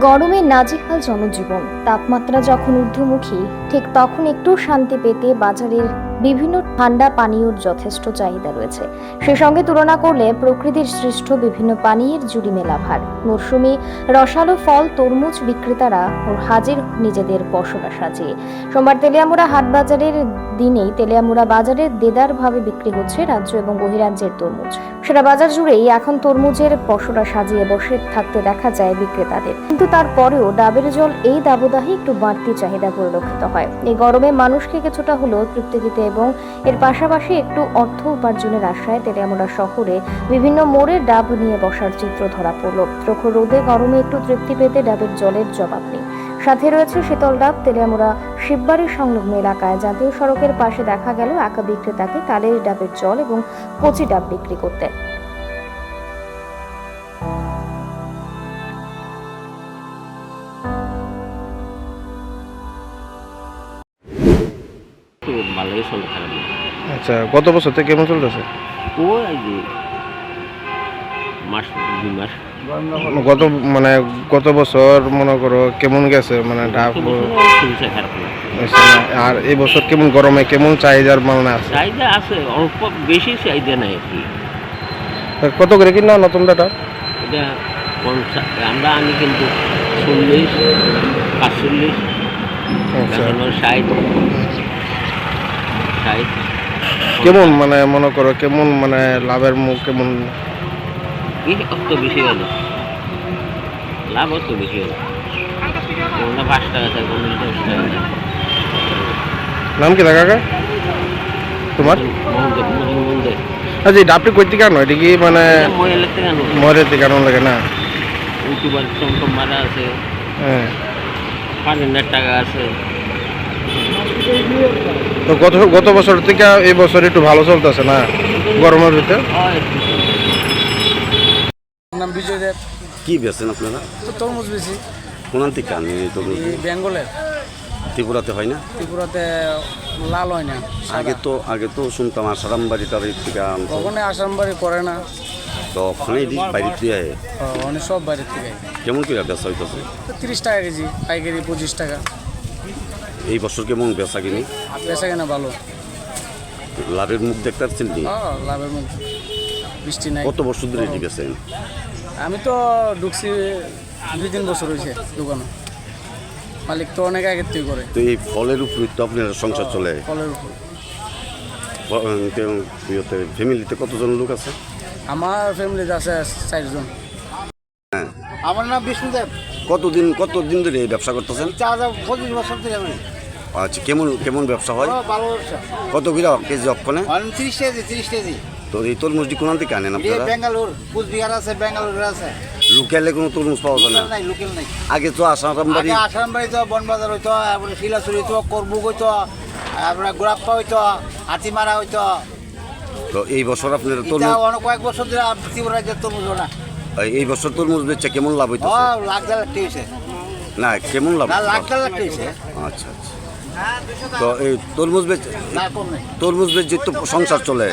গরমে নাজেহাল জনজীবন। তাপমাত্রা যখন ঊর্ধ্বমুখী ঠিক তখন একটু শান্তি পেতে বাজারের বিভিন্ন ঠান্ডা পানীয়র যথেষ্ট চাহিদা রয়েছে। সে সঙ্গে তুলনা করলে প্রকৃতির সৃষ্ট বিভিন্ন পানীয়ের জুড়ি মেলা ভার। মরশুমি রসালো ফল তরমুজ বিক্রেতারা হাজির নিজেদের পসরা সাজিয়ে। সোমবার তেলিয়ামুড়া হাট বাজারের দিনেই তেলিয়ামুড়া বাজারে দেদারভাবে বিক্রি হচ্ছে রাজ্য এবং বহিরাজ্যের তরমুজ। সেটা বাজার জুড়েই এখন তরমুজের পসরা সাজিয়ে বসে থাকতে দেখা যায় বিক্রেতাদের। কিন্তু তারপরেও ডাবের জল এই দাবদাহে একটু বাড়তি চাহিদা পরিলক্ষিত হয়। এই গরমে মানুষকে কিছুটা হলেও তৃপ্তি দিতে এবং এর পাশাপাশি একটু অর্থ উপার্জনের আশায় তেলিয়ামুড়া শহরে বিভিন্ন মোড়ে ডাব নিয়ে বসার চিত্র ধরা পড়ল। প্রখর রোদে গরমে একটু তৃপ্তি পেতে ডাবের জলের জবাব নেই। সাথে রয়েছে শীতল ডাব, তেলিয়ামুড়া শিববাড়ির সংলগ্ন এলাকায়। জাতীয় সড়কের পাশে দেখা গেল আঁকা বিক্রেতাকে তালের ডাবের জল এবং কচি ডাব বিক্রি করতে। তো ভালো লাগে চলে খারাপ না। আচ্ছা গত বছর থেকে কেমন চলতেছে? ও এই যে মাস দুই মাস। গত মানে গত বছর মনে করো কেমন গেছে? মানে ডাব তো খারাপ না হয়েছে না? আর এই বছর কেমন গরমে কেমন চাহিদার মানে আছে? চাহিদা আছে অল্প বেশি চাহিদা নাই আর কি। কত করে কিনা নতুন ডাটা? এটা পঞ্চাশ আমরা আনি কিন্তু চল্লিশ পাঁচচল্লিশ আচ্ছা। ষাট। ষাট কেমন মানে মনে করো কেমন মানে লাভের মুখ কেমন? অত বেশি হল। লাভ অত বেশি হল। কোনটা পাঁচ টাকা থাকে কোনটা দশ টাকা থাকে নাম কি কাকা? তোমার? আচ্ছা এই ডাবটি করতে কেন এটা কি মানে থেকে আনো? দিকে কেমন লাগে না? ইউটিউবার চমচম মারা আছে। হ্যাঁ। পাঁচ হাজার টাকা আছে। তো গত গত বছর থেকে এই বছর একটু ভালো চলতেছে না গরমের ভিতরে? হয় নাম বিজয় দেব। কি বেছেন আপনারা? তো তরমুজ বেশি কোনান থেকে আনেন এই তরমুজ? বেঙ্গলের। ত্রিপুরাতে হয় না? ত্রিপুরাতে লাল হয় না আগে তো আগে তো শুনতাম আসারাম বাড়ি টাড়ি থেকে ওখানে আসামবাড়ি করে না। তো ওখানে বাইরে দিয়ে আয়। অনেক সব বাইরের থেকে কেমন করে বেচা হইতেছে? তিরিশ টাকা কেজি পাইকারি পঁচিশ টাকা। এই বছর কেমন বেচা কিনি? বেচা কেনা ভালো। লাভের মুখ দেখতে পাচ্ছেন নি? হ্যাঁ লাভের মুখ। বৃষ্টি নাই। কত বছর ধরে এটি বেছেন আমি তো ঢুকছি দুই তিন বছর হয়েছে দোকানে মালিক তো অনেক আগের থেকে করে। তো এই ফলের উপরে তো আপনার সংসার চলে। ফলের উপর। ফ্যামিলিতে কতজন লোক আছে? আমার ফ্যামিলিতে আছে চারজন। আমার নাম বিষ্ণুদেব কতদিন কতদিন ধরে এই ব্যবসা করতেছেন? চা যা পঁচিশ বছর ধরে আমি। আচ্ছা কেমন কেমন ব্যবসা হয়? ভালো ব্যবসা। কত কিলো কেজি অক্ষণে তিরিশ কেজি তিরিশ কেজি। তো এই তরমুজটি কোনান থেকে আনেন আপনারা? বেঙ্গালোর কুচবিহার আছে বেঙ্গালোর আছে। লোকালে কোনো তরমুজ পাওয়া যায় না? লোকেল নাই আগে তো আসারাম বাড়ি আসাম বাড়ি তো বনবাজার হইতো তারপরে শিলাচুরি হইতো করবুক হইতো তারপরে গোড়াপ্পা হইতো হাতিমারা হইতো। তো এই বছর আপনার তরমুজ অনেক কয়েক বছর ধরে ত্রিপুরা রাজ্যের তরমুজ না। এই বছর তরমুজ বেচে কেমন লাভ হয়েছে না কেমন লাভ না লাখ দেড় লাখ হয়েছে আচ্ছা আচ্ছা। তো এই তরমুজ বেচ না কম নেই। তরমুজ বেচে তো সংসার চলে।